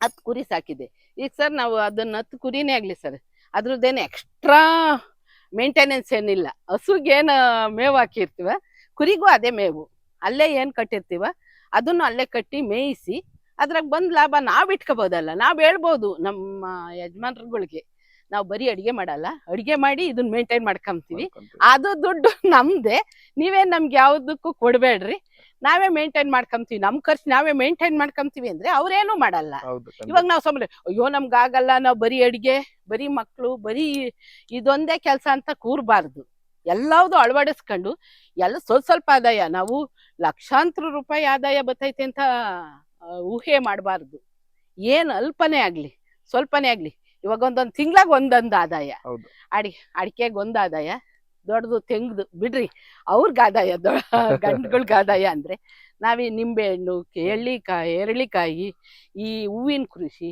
ಹತ್ತು ಕುರಿ ಸಾಕಿದೆ ಈಗ ಸರ್ ನಾವು ಅದನ್ನ ಹತ್ತು ಕುರಿನೇ ಆಗ್ಲಿ ಸರ್. ಅದ್ರದ್ದೇನು ಎಕ್ಸ್ಟ್ರಾ ಮೇಂಟೆನೆನ್ಸ್ ಏನಿಲ್ಲ. ಹಸುಗೇನು ಮೇವು ಹಾಕಿರ್ತೀವ ಕುರಿಗೂ ಅದೇ ಮೇವು. ಅಲ್ಲೇ ಏನು ಕಟ್ಟಿರ್ತೀವ ಅದನ್ನು ಅಲ್ಲೇ ಕಟ್ಟಿ ಮೇಯಿಸಿ ಅದ್ರಾಗ ಬಂದ್ ಲಾಭ ನಾವ್ ಇಟ್ಕೋಬಹುದಲ್ಲ ನಾವ್ ಹೇಳ್ಬೋದು ನಮ್ಮ ಯಜಮಾನ್ರುಗಳಿಗೆ ನಾವು ಬರೀ ಅಡಿಗೆ ಮಾಡಲ್ಲ. ಅಡಿಗೆ ಮಾಡಿ ಇದನ್ನ ಮೇಂಟೈನ್ ಮಾಡ್ಕೊಂತೀವಿ. ಮಾಡ್ಕೊಂತೀವಿ. ಅದು ದುಡ್ಡು ನಮ್ದೇ. ನೀವೇನ್ ನಮ್ಗೆ ಯಾವ್ದಕ್ಕೂ ಕೊಡ್ಬೇಡ್ರಿ. ನಾವೇ ಮೇಂಟೈನ್ ಮಾಡ್ಕೊಂತೀವಿ. ನಮ್ ಖರ್ಚು ನಾವೇ ಮೇಂಟೈನ್ ಮಾಡ್ಕೊಂತೀವಿ ಅಂದ್ರೆ ಅವ್ರೇನು ಮಾಡಲ್ಲ. ಇವಾಗ ನಾವು ಸಂಬಳ ಅಯ್ಯೋ ನಮ್ಗ್ ಆಗಲ್ಲ ನಾವು ಬರೀ ಅಡಿಗೆ ಬರೀ ಮಕ್ಳು ಬರೀ ಇದೊಂದೇ ಕೆಲಸ ಅಂತ ಕೂರ್ಬಾರ್ದು. ಎಲ್ಲಾವ್ದು ಅಳವಡಿಸ್ಕೊಂಡು ಎಲ್ಲ ಸ್ವಲ್ಪ ಸ್ವಲ್ಪ ಆದಾಯ ನಾವು ಲಕ್ಷಾಂತರ ರೂಪಾಯಿ ಆದಾಯ ಬರ್ತೈತೆ ಅಂತ ಊಹೆ ಮಾಡಬಾರ್ದು. ಏನ್ ಅಲ್ಪನೇ ಆಗ್ಲಿ ಸ್ವಲ್ಪನೇ ಆಗ್ಲಿ ಇವಾಗ ಒಂದೊಂದು ತಿಂಗ್ಳಾಗ ಒಂದೊಂದು ಆದಾಯ. ಅಡಿ ಅಡಿಕೆಗೆ ಒಂದ್ ಆದಾಯ ದೊಡ್ಡದು ತೆಂಗ್ದು. ಬಿಡ್ರಿ ಅವ್ರ ಗಾದಾಯ ದೊಡ್ಡ ಗಂಡುಗಳ ಗಾದಾಯ ಅಂದ್ರೆ ನಾವೀ ನಿಂಬೆ ಹಣ್ಣು ಎಳ್ಳಿಕಾಯಿ ಎರಳಿಕಾಯಿ ಈ ಹೂವಿನ ಕೃಷಿ.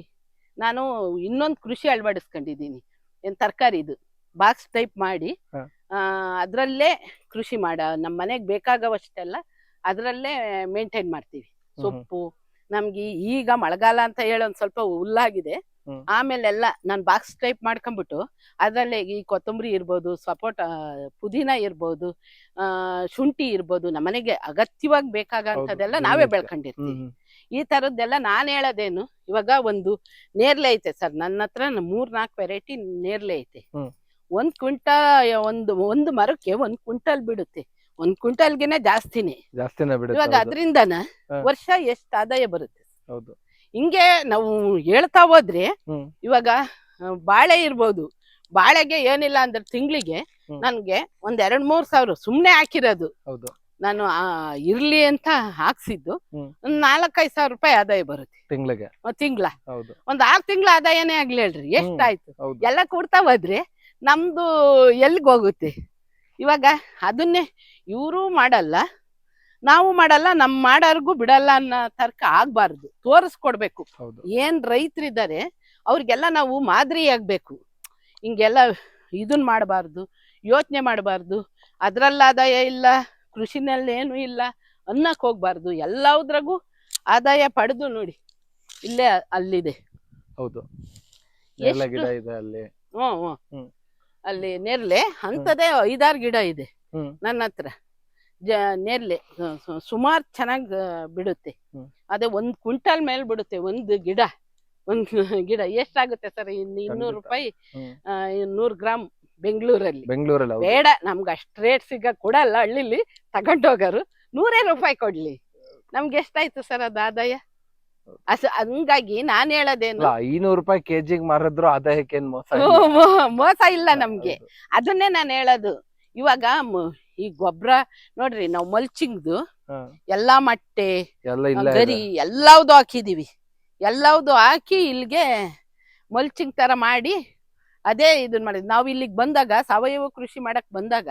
ನಾನು ಇನ್ನೊಂದು ಕೃಷಿ ಅಳವಡಿಸ್ಕೊಂಡಿದ್ದೀನಿ. ಏನ್ ತರಕಾರಿದು ಬಾಕ್ಸ್ ಟೈಪ್ ಮಾಡಿ ಅದರಲ್ಲೇ ಆ, ಅದ್ರಲ್ಲೇ ಕೃಷಿ ಮಾಡ. ನಮ್ಮ ಮನೆಗೆ ಬೇಕಾಗವಷ್ಟೆಲ್ಲ ಅದ್ರಲ್ಲೇ ಮೇಂಟೈನ್ ಮಾಡ್ತೀವಿ. ಸೊಪ್ಪು ನಮ್ಗೆ ಈಗ ಮಳೆಗಾಲ ಅಂತ ಹೇಳಿ ಒಂದ್ ಸ್ವಲ್ಪ ಹುಲ್ಲಾಗಿದೆ ಹ್ಮ್. ಆಮೇಲೆಲ್ಲ ನಾನು ಬಾಕ್ಸ್ ಟೈಪ್ ಮಾಡ್ಕೊಂಡ್ಬಿಟ್ಟು ಅದ್ರಲ್ಲೇ ಈ ಕೊತ್ತಂಬರಿ ಇರ್ಬೋದು ಸಪೋಟ ಪುದೀನ ಇರ್ಬೋದು ಆ ಶುಂಠಿ ಇರ್ಬೋದು ನಮ್ಮನೆಗೆ ಅಗತ್ಯವಾಗಿ ಬೇಕಾಗಂತದೆಲ್ಲ ಹೌದು, ನಾವೇ ಬೆಳ್ಕೊಂಡಿರ್ತೀವಿ. ಈ ತರದ್ದೆಲ್ಲ ನಾನ್ ಹೇಳೋದೇನು ಇವಾಗ ಒಂದು ನೇರ್ಲೆ ಐತೆ ಸರ್ ನನ್ನ ಹತ್ರ ಮೂರ್ ನಾಲ್ಕು ವೆರೈಟಿ ನೇರ್ಲೆ ಐತೆ. ಒಂದ್ ಕ್ವಿಂಟ ಒಂದು ಒಂದು ಮರಕ್ಕೆ ಒಂದ್ ಕ್ವಿಂಟಲ್ ಬಿಡುತ್ತೆ. ಒಂದ್ ಕ್ವಿಂಟಲ್ಗೆನೆ ಜಾಸ್ತಿನೇ. ಇವಾಗ ಅದ್ರಿಂದನ ವರ್ಷ ಎಷ್ಟ್ ಆದಾಯ ಬರುತ್ತೆ? ಹೌದು. ಹಿಂಗೆ ನಾವು ಹೇಳ್ತಾ ಹೋದ್ರೆ ಇವಾಗ ಬಾಳೆ ಇರ್ಬೋದು. ಬಾಳೆಗೆ ಏನಿಲ್ಲ ಅಂದ್ರೆ ತಿಂಗಳಿಗೆ. ನನ್ಗೆ ಒಂದ್ ಎರಡ್ ಮೂರ್ ಸಾವಿರ ಸುಮ್ನೆ ಹಾಕಿರೋದು. ಹೌದು. ನಾನು ಇರ್ಲಿ ಅಂತ ಹಾಕ್ಸಿದ್ದು. ಒಂದ್ ನಾಲ್ಕೈದು ಸಾವಿರ ರೂಪಾಯಿ ಆದಾಯ ಬರುತ್ತೆ. ತಿಂಗಳಿಗೆ. ತಿಂಗಳ. ಒಂದ್ ಆರ್ ತಿಂಗಳ ಆದಾಯನೇ ಆಗ್ಲಿ ಹೇಳ್ರಿ ಎಷ್ಟಾಯ್ತು? ಎಲ್ಲ ಕೊಡ್ತಾ ಹೋದ್ರೆ ನಮ್ದು ಎಲ್ಲಿಗೆ ಹೋಗುತ್ತೆ? ಇವಾಗ ಅದನ್ನೇ ಇವರು ಮಾಡಲ್ಲ. ನಾವು ಮಾಡಲ್ಲ ನಮ್ ಮಾಡೋರ್ಗೂ ಬಿಡಲ್ಲ ಅನ್ನೋ ತರ್ಕ ಆಗ್ಬಾರ್ದು. ತೋರಿಸ್ಕೊಡ್ಬೇಕು. ಏನ್ ರೈತರಿದ್ದಾರೆ ಅವ್ರಿಗೆಲ್ಲ ನಾವು ಮಾದರಿ ಆಗ್ಬೇಕು ಹಿಂಗೆಲ್ಲ ಇದನ್ ಮಾಡಬಾರ್ದು ಯೋಚನೆ ಮಾಡಬಾರ್ದು ಅದ್ರಲ್ಲಿ ಆದಾಯ ಇಲ್ಲ ಕೃಷಿನಲ್ಲಿ ಏನು ಇಲ್ಲ ಅನ್ನಕ್ ಹೋಗ್ಬಾರ್ದು. ಎಲ್ಲದ್ರಾಗೂ ಆದಾಯ ಪಡೆದು ನೋಡಿ ಇಲ್ಲೇ ಅಲ್ಲಿದೆ. ಹೌದು. ನೇರಳೆ ಗಿಡ ಇದೆ ಅಲ್ಲಿ. ಹ್ಮ್ ಹ್ಮ್. ಅಲ್ಲಿ ನೇರ್ಲೆ ಅಂತದೇ ಐದಾರು ಗಿಡ ಇದೆ. ನನ್ನ ಹತ್ರ. ಜ ನೇರ್ಲೆ ಸುಮಾರು ಚೆನ್ನಾಗಿ ಬಿಡುತ್ತೆ. ಅದೇ ಒಂದ್ ಕ್ವಿಂಟಲ್ ಮೇಲೆ ಬಿಡುತ್ತೆ ಒಂದು ಗಿಡ. ಒಂದ್ [laughs] ಗಿಡ. ಎಷ್ಟಾಗುತ್ತೆ ಸರ್? ಇನ್ನು ಇನ್ನೂರು. ರೂಪಾಯಿ ನೂರ್ ಗ್ರಾಮ್ ಬೆಂಗಳೂರಲ್ಲಿ. ಬೆಂಗಳೂರಲ್ಲಿ. ಬೇಡ ನಮ್ಗೆ ಅಷ್ಟ್ ರೇಟ್ ಸಿಗ ಕೊಡಲ್ಲ ಹಳ್ಳಿಲಿ ತಗೊಂಡೋಗರು ನೂರೇ ರೂಪಾಯಿ ಕೊಡ್ಲಿ. ನಮ್ಗೆ ಎಷ್ಟಾಯ್ತು ಸರ್ ಅದು ಆದಾಯ? ಅಸ ಹಂಗಾಗಿ ನಾನ್ ಹೇಳೋದೇನು ಐನೂರು ರೂಪಾಯಿ ಕೆಜಿಗೆ ಮಾರಿದ್ರು ಆದಾಯಕ್ಕೆ ಮೋಸ ಮೋಸ ಇಲ್ಲ ನಮ್ಗೆ. ಅದನ್ನೇ ನಾನು ಹೇಳೋದು. ಇವಾಗ ಈ ಗೊಬ್ಬರ ನೋಡ್ರಿ ನಾವು ಮಲ್ಚಿಂಗ್ದು ಎಲ್ಲಾ ಮಟ್ಟೆ ಗರಿ ಎಲ್ಲಾವ್ದು ಹಾಕಿದೀವಿ. ಎಲ್ಲಾವ್ದು ಹಾಕಿ ಇಲ್ಲಿಗೆ ಮಲ್ಚಿಂಗ್ ತರ ಮಾಡಿ ಅದೇ ಇದನ್ನ ಮಾಡಿದ್. ನಾವು ಇಲ್ಲಿಗೆ ಬಂದಾಗ ಸಾವಯವ ಕೃಷಿ ಮಾಡಕ್ ಬಂದಾಗ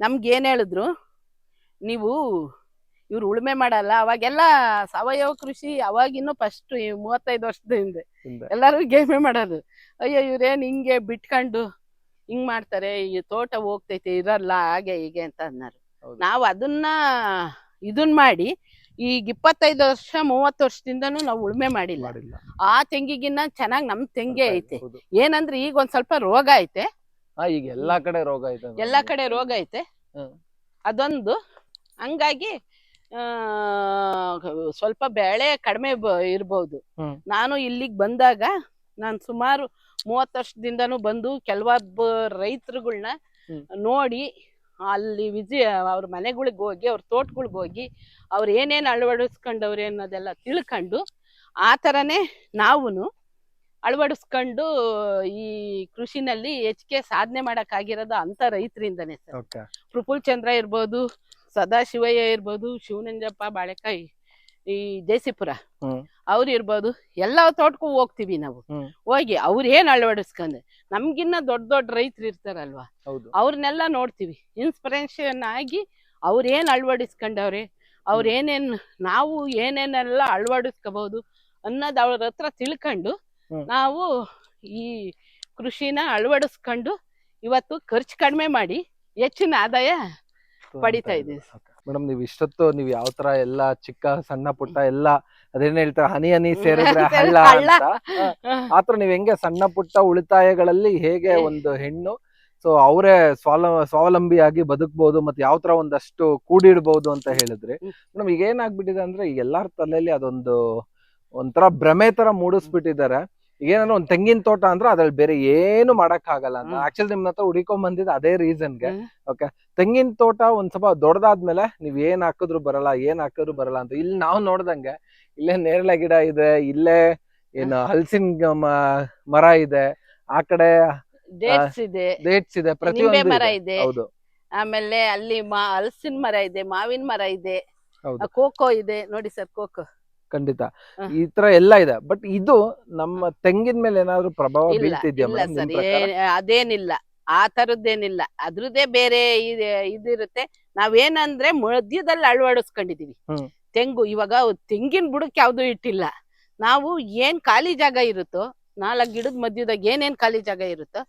ನಮ್ಗೆ ಏನ್ ಹೇಳಿದ್ರು? ನೀವು ಇವ್ರು ಉಳುಮೆ ಮಾಡಲ್ಲ ಅವಾಗೆಲ್ಲ ಸಾವಯವ ಕೃಷಿ ಅವಾಗಿನ್ನು ಫಸ್ಟ್ ಮೂವತ್ತೈದು ವರ್ಷದ ಹಿಂದೆ. ಹಿಂದೆ. ಎಲ್ಲರೂ ಗೇಮೆ ಮಾಡೋದು. ಅಯ್ಯೋ ಇವ್ರೇನ್ ಹಿಂಗೆ ಬಿಟ್ಕೊಂಡು ಹಿಂಗ್ ಮಾಡ್ತಾರೆ ಈ ತೋಟ ಹೋಗ್ತೈತೆ ಇರಲ್ಲ ಹಾಗೆ ಹೀಗೆ ಅಂತ ಅನ್ನೋರು. ನಾವು ಅದನ್ನ ಇದನ್ ಮಾಡಿ ಈಗ ಇಪ್ಪತ್ತೈದು ವರ್ಷ ಮೂವತ್ತು ವರ್ಷದಿಂದನೂ ನಾವು ಉಳುಮೆ ಮಾಡಿಲ್ಲ. ಆ ತೆಂಗಿಗಿನ್ನ ಚೆನ್ನಾಗ್ ನಮ್ ತೆಂಗೆ ಐತೆ. ಏನಂದ್ರೆ ಈಗ ಒಂದ್ ಸ್ವಲ್ಪ ರೋಗ ಐತೆ. ಈಗ ಎಲ್ಲಾ ಕಡೆ ರೋಗ ಐತೆ ಎಲ್ಲಾ ಕಡೆ ರೋಗ ಐತೆ. ಅದೊಂದು. ಹಂಗಾಗಿ ಸ್ವಲ್ಪ ಬೆಳೆ ಕಡಿಮೆ ಇರ್ಬೋದು. ನಾನು ಇಲ್ಲಿಗೆ ಬಂದಾಗ ನಾನು ಸುಮಾರು ಮೂವತ್ತು ವರ್ಷದಿಂದನೂ ಬಂದು ಕೆಲವೊಬ್ಬ ರೈತರುಗಳನ್ನ ನೋಡಿ ಅಲ್ಲಿ ವಿಜಿ ಅವ್ರ ಮನೆಗಳಿಗೆ ಹೋಗಿ ಅವ್ರ ತೋಟಗಳಿಗೆ ಹೋಗಿ ಅವ್ರು ಏನೇನು ಅಳವಡಿಸ್ಕೊಂಡವ್ರೆ ಅನ್ನೋದೆಲ್ಲ ತಿಳ್ಕೊಂಡು ಆ ಥರನೇ ನಾವು ಅಳವಡಿಸ್ಕೊಂಡು ಈ ಕೃಷಿನಲ್ಲಿ ಹೆಚ್ಚಿಗೆ ಸಾಧನೆ ಮಾಡೋಕ್ಕಾಗಿರೋದು ಅಂತ ರೈತರಿಂದನೇ ಸರ್. ಪ್ರಫುಲ್ ಚಂದ್ರ ಇರ್ಬೋದು ಸದಾಶಿವಯ್ಯ ಇರ್ಬೋದು ಶಿವನಂಜಪ್ಪ ಬಾಳೆಕಾಯಿ ಈ ಜಯಸಿಪುರ. ಅವ್ರು ಇರ್ಬೋದು. ಎಲ್ಲ ತೋಟಕ್ಕೂ ಹೋಗ್ತೀವಿ ನಾವು. ಹೋಗಿ ಅವ್ರು ಏನ್ ಅಳವಡಿಸ್ಕೊಂಡೆ ನಮ್ಗಿನ್ನ ದೊಡ್ಡ ದೊಡ್ಡ ರೈತರು ಇರ್ತಾರಲ್ವಾ? ಅವ್ರನ್ನೆಲ್ಲ ನೋಡ್ತೀವಿ. ಇನ್ಸ್ಪಿರೇಷನ್ ಆಗಿ ಅವ್ರು ಏನ್ ಅಳವಡಿಸ್ಕೊಂಡವ್ರೆ? ಅವ್ರ ಏನೇನ್ ನಾವು ಏನೇನೆಲ್ಲ ಅಳವಡಿಸ್ಕೋಬಹುದು ಅನ್ನೋದು ಅವ್ರ ಹತ್ರ ತಿಳ್ಕೊಂಡು ನಾವು ಈ ಕೃಷಿನ ಅಳವಡಿಸ್ಕೊಂಡು ಇವತ್ತು ಖರ್ಚು ಕಡಿಮೆ ಮಾಡಿ ಹೆಚ್ಚಿನ ಆದಾಯ ಪಡಿತಾ ಇದ್ದೀವಿ. ಮೇಡಮ್ ನೀವು ಇಷ್ಟೊತ್ತು ನೀವು ಯಾವ ತರ ಎಲ್ಲಾ ಚಿಕ್ಕ ಸಣ್ಣ ಪುಟ್ಟ ಎಲ್ಲಾ ಅದೇನ್ ಹೇಳ್ತಾರೆ ಹನಿ ಹನಿ ಸೇರಿದ್ರೆ ಹಳ್ಳ. ಅಂತ. ಆತರ ನೀವ್ ಹೆಂಗೆ ಸಣ್ಣ ಪುಟ್ಟ ಉಳಿತಾಯಗಳಲ್ಲಿ ಹೇಗೆ. ಒಂದು ಹೆಣ್ಣು ಸೊ ಅವರೇ ಸ್ವಾಲ ಸ್ವಾವಲಂಬಿಯಾಗಿ ಬದುಕ್ಬಹುದು ಮತ್ತೆ ಯಾವ ತರ ಒಂದಷ್ಟು ಕೂಡಿಡ್ಬಹುದು ಅಂತ ಹೇಳಿದ್ರಿ. ಮೇಡಮ್ ಈಗ ಏನಾಗ್ಬಿಟ್ಟಿದೆ ಅಂದ್ರೆ ಈಗ ಎಲ್ಲಾರ ತಲೆಯಲ್ಲಿ ಅದೊಂದು ಒಂಥರ ಭ್ರಮೆ ತರ ಮೂಡಿಸ್ಬಿಟ್ಟಿದ್ದಾರೆ. ಈಗ ಏನಂದ್ರೆ ಒಂದ್ ತೆಂಗಿನ ತೋಟ ಅಂದ್ರೆ ಅದ್ರಲ್ಲಿ ಬೇರೆ ಏನು ಮಾಡಕ್ ಆಗಲ್ಲ ಅಂತ ಆಕ್ಚುಲಿ ನಿಮ್ ಹತ್ರ ಹುಡಿಕೊಂಡ್ ಬಂದಿದ್ದು ಅದೇ ರೀಸನ್ಗೆ. ಓಕೆ ತೆಂಗಿನ ತೋಟ ಒಂದ್ ಸ್ವಲ್ಪ ದೊಡ್ಡದಾದ್ಮೇಲೆ ನೀವ್ ಏನ್ ಹಾಕಿದ್ರು ಬರಲ್ಲ ಏನ್ ಹಾಕಿದ್ರು ಬರಲ್ಲ ಅಂತ. ಇಲ್ಲಿ ನಾವು ನೋಡ್ದಂಗೆ ಇಲ್ಲೇ ನೇರಳೆ ಗಿಡ ಇದೆ ಇಲ್ಲೇ ಏನು ಹಲಸಿನ ಮರ ಇದೆ ಆ ಕಡೆ ಡೇಟ್ಸ್ ಇದೆ. ಡೇಟ್ಸ್ ಇದೆ ಪ್ರತಿಯೊಂದು ಮರ ಇದೆ. ಹೌದು. ಆಮೇಲೆ ಅಲ್ಲಿ ಮಾ ಹಲಸಿನ ಮರ ಇದೆ ಮಾವಿನ ಮರ ಇದೆ. ಕೋಕೋ ಇದೆ. ನೋಡಿ ಸರ್ ಕೋಕೋ. ಖಂಡಿತ. ಈ ತರ ಎಲ್ಲ ಇದೆ. ಬಟ್ ಇದು ನಮ್ಮ ತೆಂಗಿನ ಮೇಲೆ ಏನಾದ್ರು ಪ್ರಭಾವ ಬೀಳ್ತಿದ್ಯಾ ಅದೇನಿಲ್ಲ. ಆ ತರದ್ದೇನಿಲ್ಲ ಅದ್ರದ್ದೇ ಬೇರೆ ಇದೆ ಇದಿರುತ್ತೆ. ನಾವೇನಂದ್ರೆ ಮಧ್ಯದಲ್ಲಿ ಅಳವಡಿಸ್ಕೊಂಡಿದೀವಿ. ತೆಂಗು ಇವಾಗ ತೆಂಗಿನ ಬುಡಕ್ಕೆ ಯಾವ್ದು ಇಟ್ಟಿಲ್ಲ. ನಾವು ಏನ್ ಖಾಲಿ ಜಾಗ ಇರುತ್ತೋ ನಾಲ್ಕು ಗಿಡದ ಮಧ್ಯದಾಗ ಏನೇನ್ ಖಾಲಿ ಜಾಗ ಇರುತ್ತೋ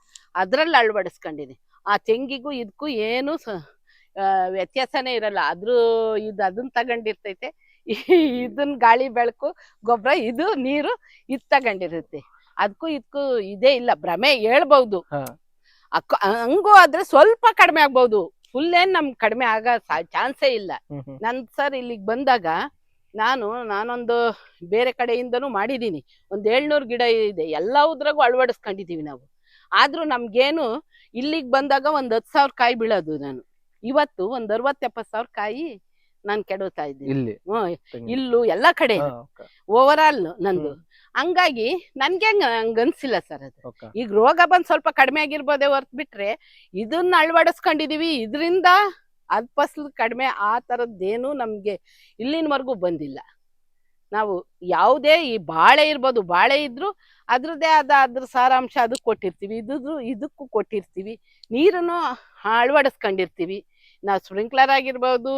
ಅದ್ರಲ್ಲಿ ಅಳವಡಿಸ್ಕೊಂಡಿದೆ ಆ ತೆಂಗಿಗೂ ಇದಕ್ಕೂ ಏನು ವ್ಯತ್ಯಾಸನೇ ಇರಲ್ಲ. ಅದ್ರ ಇದು ಅದನ್ನ ತಗೊಂಡಿರ್ತೈತೆ. ಇದನ್ ಗಾಳಿ ಬೆಳಕು ಗೊಬ್ಬರ ಇದು ನೀರು ಇದ್ ತಗೊಂಡಿರುತ್ತೆ. ಅದಕ್ಕೂ ಇದಕ್ಕೂ ಇದೇ ಇಲ್ಲ. ಭ್ರಮೆ ಹೇಳ್ಬಹುದು ಹಂಗೂ ಆದ್ರೆ ಸ್ವಲ್ಪ ಕಡಿಮೆ ಆಗ್ಬಹುದು ಫುಲ್ ಏನ್ ನಮ್ ಕಡಿಮೆ ಆಗ ಚಾನ್ಸೇ ಇಲ್ಲ. ನನ್ ಸರ್ ಇಲ್ಲಿಗೆ ಬಂದಾಗ ನಾನು ನಾನೊಂದು ಬೇರೆ ಕಡೆಯಿಂದನೂ ಮಾಡಿದೀನಿ. ಒಂದ್ ಏಳ್ನೂರು ಗಿಡ ಇದೆ ಎಲ್ಲವುದ್ರಾಗೂ ಅಳವಡಿಸ್ಕೊಂಡಿದೀವಿ ನಾವು. ಆದ್ರೂ ನಮ್ಗೇನು ಇಲ್ಲಿಗೆ ಬಂದಾಗ ಒಂದ್ ಹತ್ತು ಸಾವಿರ ಕಾಯಿ ಬೀಳೋದು ನಾನು. ಇವತ್ತು ಒಂದ್ ಅರವತ್ತೆಪ್ಪತ್ತು ಸಾವಿರ ಕಾಯಿ ನಾನು ಕೆಡುತ್ತಾ ಇದ್ದೀನಿ. ಇಲ್ಲಿ. ಎಲ್ಲಾ ಕಡೆ ಓವರ್ ಆಲ್ ನಂದು. ಹಂಗಾಗಿ ನನ್ಗೆ ಹಂಗ ಅನ್ಸಿಲ್ಲ ಸರ್ ಅದು. ಈಗ ರೋಗ ಬಂದ್ ಸ್ವಲ್ಪ ಕಡಿಮೆ ಆಗಿರ್ಬೋದೇ ಹೊರ್ತು ಬಿಟ್ರೆ ಇದನ್ನ ಅಳವಡಿಸ್ಕೊಂಡಿದೀವಿ ಇದರಿಂದ ಅದ್ ಫಸಲು ಕಡಿಮೆ ಆ ತರದ್ದೇನು ನಮ್ಗೆ ಇಲ್ಲಿನವರೆಗೂ ಬಂದಿಲ್ಲ. ನಾವು ಯಾವುದೇ ಈ ಬಾಳೆ ಇರ್ಬೋದು ಬಾಳೆ ಇದ್ರು ಅದ್ರದ್ದೇ ಆದ ಅದ್ರ ಸಾರಾಂಶ ಅದಕ್ಕೆ ಕೊಟ್ಟಿರ್ತೀವಿ ಇದ್ದು ಇದಕ್ಕೂ ಕೊಟ್ಟಿರ್ತೀವಿ ನೀರನ್ನು ಅಳವಡಿಸ್ಕೊಂಡಿರ್ತೀವಿ. ನಾವು ಸ್ಪ್ರಿಂಕ್ಲರ್ ಆಗಿರ್ಬೋದು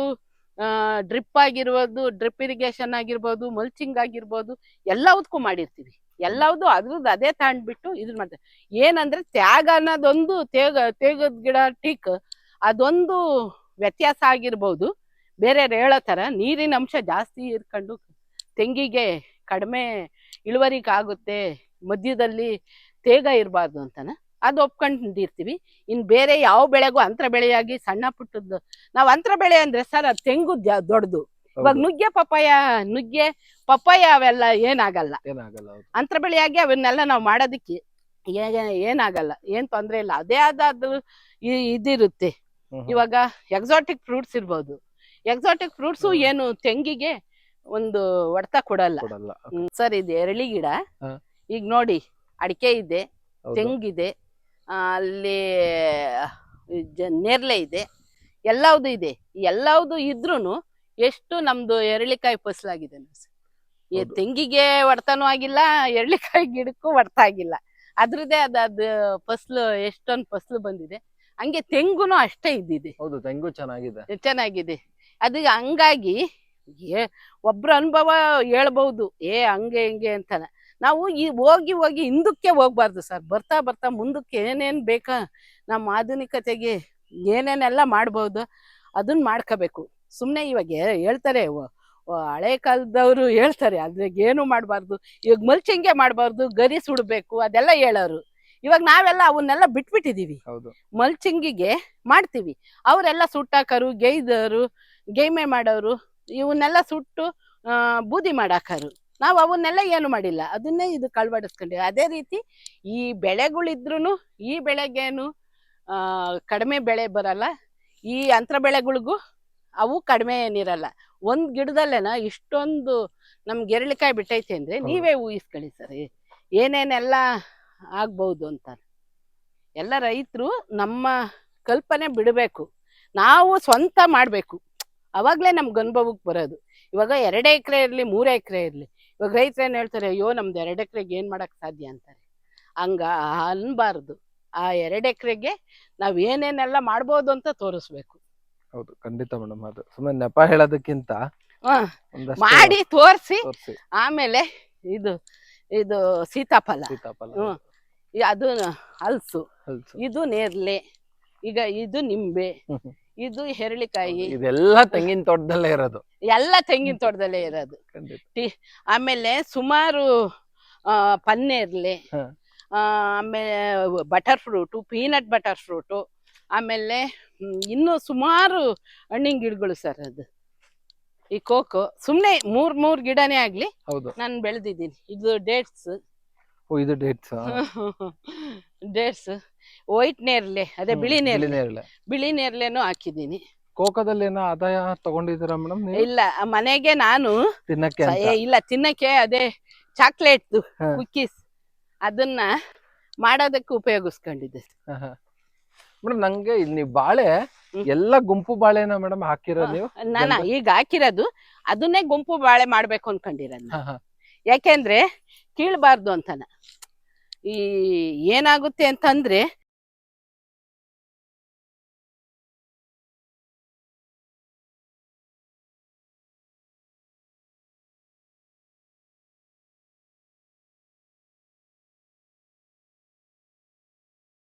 ಡ್ರಿಪ್ ಆಗಿರ್ಬೋದು ಡ್ರಿಪ್ ಇರಿಗೇಷನ್ ಆಗಿರ್ಬೋದು ಮಲ್ಚಿಂಗ್ ಆಗಿರ್ಬೋದು ಎಲ್ಲದಕ್ಕೂ ಮಾಡಿರ್ತೀವಿ. ಎಲ್ಲವುದು ಅದ್ರದ್ದು ಅದೇ ತಗೊಂಡ್ಬಿಟ್ಟು ಇದ್ರ ಮಾಡ್ತೇವೆ ಏನಂದ್ರೆ ತ್ಯಾಗ ಅನ್ನೋದೊಂದು ತೇಗ, ತೇಗದ ಗಿಡ ಟೀಕ್ ಅದೊಂದು ವ್ಯತ್ಯಾಸ ಆಗಿರ್ಬೋದು. ಬೇರೆ ಹೇಳೋ ಥರ ನೀರಿನ ಅಂಶ ಜಾಸ್ತಿ ಇರ್ಕೊಂಡು ತೆಂಗಿಗೆ ಕಡಿಮೆ ಇಳುವರಿಗಾಗುತ್ತೆ ಮಧ್ಯದಲ್ಲಿ ತೇಗ ಇರಬಾರ್ದು ಅಂತನ? ಅದು ಒಪ್ಕೊಂಡಿರ್ತೀವಿ. ಇನ್ ಬೇರೆ ಯಾವ ಬೆಳೆಗೂ ಅಂತರ ಬೆಳೆಯಾಗಿ ಸಣ್ಣ ಪುಟ್ಟದ್ದು ನಾವು ಅಂತರ ಬೆಳೆ ಅಂದ್ರೆ ಸರ್ ಅದು ತೆಂಗು ದೊಡ್ಡದು. ಇವಾಗ. ನುಗ್ಗೆ ಪಪ್ಪಾಯ ನುಗ್ಗೆ ಪಪ್ಪಾಯ ಅವೆಲ್ಲ ಏನಾಗಲ್ಲ. ಅಂತರ ಬೆಳೆಯಾಗಿ ಅವನ್ನೆಲ್ಲ ನಾವು ಮಾಡೋದಕ್ಕೆ ಏನಾಗಲ್ಲ ಏನ್ ತೊಂದ್ರೆ ಇಲ್ಲ. ಅದೇ ಆದ್ರೂ ಇದಿರುತ್ತೆ. ಇವಾಗ ಎಕ್ಸಾಟಿಕ್ ಫ್ರೂಟ್ಸ್ ಇರ್ಬೋದು. ಎಕ್ಸಾಟಿಕ್ ಫ್ರೂಟ್ಸ್ ಏನು ತೆಂಗಿಗೆ ಒಂದು ಹೊಡೆತ ಕೊಡಲ್ಲ. ಸರ್ ಇದು ಎರಳಿ ಗಿಡ. ಈಗ ನೋಡಿ ಅಡಿಕೆ ಇದೆ ತೆಂಗಿದೆ ಅಲ್ಲಿ ಜ- ನೇರ್ಲೆ ಇದೆ. ಎಲ್ಲವುದು ಇದೆ. ಎಲ್ಲವುದು ಇದ್ರೂ ಎಷ್ಟು ನಮ್ದು ಎರಳಿಕಾಯಿ ಫಸಲಾಗಿದೆ. ಈ ತೆಂಗಿಗೆ ಒಡ್ತಾನೂ ಆಗಿಲ್ಲ ಎರಳಿಕಾಯಿ ಗಿಡಕ್ಕೂ ಒಡ್ತಾ ಆಗಿಲ್ಲ ಅದ್ರದ್ದೇ ಅದ ಅದು ಫಸ್ಲು ಎಷ್ಟೊಂದು ಫಸ್ಲು ಬಂದಿದೆ. ಹಂಗೆ ತೆಂಗುನು ಅಷ್ಟೇ ಇದ್ದಿದೆ. ಹೌದು ತೆಂಗು ಚೆನ್ನಾಗಿದೆ. ಚೆನ್ನಾಗಿದೆ. ಅದು ಹಂಗಾಗಿ ಏ ಒಬ್ರ ಅನುಭವ ಹೇಳ್ಬಹುದು ಏ ಹಂಗೆ ಹಿಂಗೆ ಅಂತ ನಾವು ಈ ಹೋಗಿ ಹೋಗಿ ಹಿಂದಕ್ಕೆ ಹೋಗ್ಬಾರ್ದು ಸರ್. ಬರ್ತಾ ಬರ್ತಾ ಮುಂದಕ್ಕೆ ಏನೇನು ಬೇಕಾ ನಮ್ಮ ಆಧುನಿಕತೆಗೆ ಏನೇನೆಲ್ಲ ಮಾಡ್ಬೋದು ಅದನ್ನ ಮಾಡ್ಕೋಬೇಕು. ಸುಮ್ಮನೆ ಇವಾಗ ಹೇಳ್ತಾರೆ ಹಳೆ ಕಾಲದವರು ಹೇಳ್ತಾರೆ ಅದ್ರಾಗ ಏನು ಮಾಡಬಾರ್ದು. ಇವಾಗ ಮಲ್ಚಿಂಗೆ ಮಾಡಬಾರ್ದು ಗರಿ ಸುಡಬೇಕು ಅದೆಲ್ಲ ಹೇಳೋರು. ಇವಾಗ ನಾವೆಲ್ಲ ಅವನ್ನೆಲ್ಲ ಬಿಟ್ಬಿಟ್ಟಿದೀವಿ. ಹೌದು. ಮಲ್ಚಿಂಗಿಗೆ ಮಾಡ್ತೀವಿ. ಅವರೆಲ್ಲ ಸುಟ್ಟಾಕರು ಗೇಯ್ದವರು ಗೇಯ್ಮೆ ಮಾಡೋರು ಇವನ್ನೆಲ್ಲ ಸುಟ್ಟು ಬೂದಿ ಮಾಡಾಕರು. ನಾವು ಅವನ್ನೆಲ್ಲ ಏನು ಮಾಡಿಲ್ಲ. ಅದನ್ನೇ ಇದು ಕಳ್ವಡಿಸ್ಕೊಂಡಿವಿ ಅದೇ ರೀತಿ ಈ ಬೆಳೆಗಳಿದ್ರು ಈ ಬೆಳೆಗೇನು ಕಡಿಮೆ ಬೆಳೆ ಬರಲ್ಲ. ಈ ಅಂತರ ಬೆಳೆಗಳಿಗೂ ಅವು ಕಡಿಮೆ ಏನಿರಲ್ಲ. ಒಂದು ಗಿಡದಲ್ಲೇನ ಇಷ್ಟೊಂದು ನಮ್ಗೆ ಎರಳಿಕಾಯಿ ಬಿಟ್ಟೈತೆ ಅಂದ್ರೆ ನೀವೇ ಊಹಿಸ್ಕೊಳ್ಳಿ ಸರ್. ಏನೇನೆಲ್ಲ ಆಗ್ಬಹುದು ಅಂತ. ಎಲ್ಲ ರೈತರು ನಮ್ಮ ಕಲ್ಪನೆ ಬಿಡಬೇಕು. ನಾವು ಸ್ವಂತ ಮಾಡಬೇಕು. ಅವಾಗಲೇ ನಮ್ಗೆ ಅನುಭವಕ್ಕೆ ಬರೋದು. ಇವಾಗ ಎರಡು ಎಕರೆ ಇರಲಿ ಮೂರು ಎಕರೆ ಇರಲಿ. ಇವಾಗ ರೈತರು ಏನು ಹೇಳ್ತಾರೆ ಅಯ್ಯೋ ನಮ್ದು ಎರಡು ಎಕರೆಗೆ ಏನು ಮಾಡಕ್ ಸಾಧ್ಯ? ಅಂತಾರೆ. ಹಂಗ ಅನ್ಬಾರ್ದು. ಆ ಎರಡು ಎಕರೆಗೆ ನಾವು ಏನೇನೆಲ್ಲ ಮಾಡ್ಬೋದು ಅಂತ ತೋರಿಸ್ಬೇಕು. ಹೌದು ಖಂಡಿತ ಮೇಡಮ್ ಅದು. ಸುಮ್ಮನೆ ನೆಪ ಹೇಳೋದಕ್ಕಿಂತ ಒಂದಷ್ಟು ಮಾಡಿ ತೋರಿಸಿ. ತೋರ್ಸಿ. ಆಮೇಲೆ ಇದು ಇದು ಸೀತಾಫಲ. ಸೀತಾಫಲ ಹ್ಮ್. ಅದು ಹಲ್ಸು ಹಲ್ಸು. ಇದು ನೇರ್ಲೆ. ಈಗ ಇದು ನಿಂಬೆ. ಹ್ಮ್. ಇದು ಹೆರಳಿಕಾಯಿ. ಇದೆಲ್ಲ ತೆಂಗಿನ ತೋಟದಲ್ಲೇ ಇರೋದು. ಎಲ್ಲ ತೆಂಗಿನ ತೋಟದಲ್ಲೇ ಇರೋದು. ಖಂಡಿತ. ಆಮೇಲೆ ಸುಮಾರು ಪನ್ನೇರ್ಲೆ ಹ. ಆ, ಆಮೇಲೆ butter fruit peanut butter fruit ಆಮೇಲೆ ಇನ್ನೂ ಸುಮಾರು ಹಣ್ಣಿನ ಗಿಡಗಳು ಸರ್ ಅದು. ಈ ಕೋಕೋ ಸುಮ್ನೆ ಮೂರ್ ಮೂರ್ ಗಿಡನೇ ಆಗ್ಲಿ ಹೌದು. ನಾನು ಬೆಳೆದಿದ್ದೀನಿ. ಇದು ಡೇಟ್ಸ್ ಓ ಇದು ಡೇಟ್ಸ್ ಡೇಟ್ಸ್ ವೈಟ್ ನೇರ್ಲೆ ಅದೇ ಬಿಳಿ ನೇರ್ಲೆ ನೇರಳೆ. ಬಿಳಿ ನೇರ್ಲೆನೂ ಹಾಕಿದ್ದೀನಿ. ಕೋಕದಲ್ಲಿ ಏನೋ ಆದಾಯ ತಗೊಂಡಿದ್ದೀರಾ ಮೇಡಮ್ ಇಲ್ಲ ಮನೆಗೆ ನಾನು ತಿನ್ನಕ್ಕೆ ಏ, ಇಲ್ಲ ತಿನ್ನಕ್ಕೆ ಅದೇ ಚಾಕ್ಲೇಟ್ ಹ. ಕುಕ್ಕೀಸ್ ಅದನ್ನ ಮಾಡೋದಕ್ಕೆ ಉಪಯೋಗಿಸ್ಕೊಂಡಿದ್ದೆ. ಮೇಡಮ್ ನಂಗೆ ಇಲ್ಲಿ ನೀವು ಬಾಳೆ ಹ್ಮ್. ಎಲ್ಲ ಗುಂಪು ಬಾಳೆನ ಮೇಡಮ್ ಹಾಕಿರೋದು ನೀವು? ನಾನು ಈಗ ಹಾಕಿರೋದು ಅದನ್ನೇ ಗುಂಪು ಬಾಳೆ ಮಾಡ್ಬೇಕು ಅನ್ಕೊಂಡಿರೋದು. ಹ, ಹ. ಯಾಕೆಂದ್ರೆ ಕೀಳ್ಬಾರ್ದು ಅಂತನ. ಈ ಏನಾಗುತ್ತೆ ಅಂತಂದ್ರೆ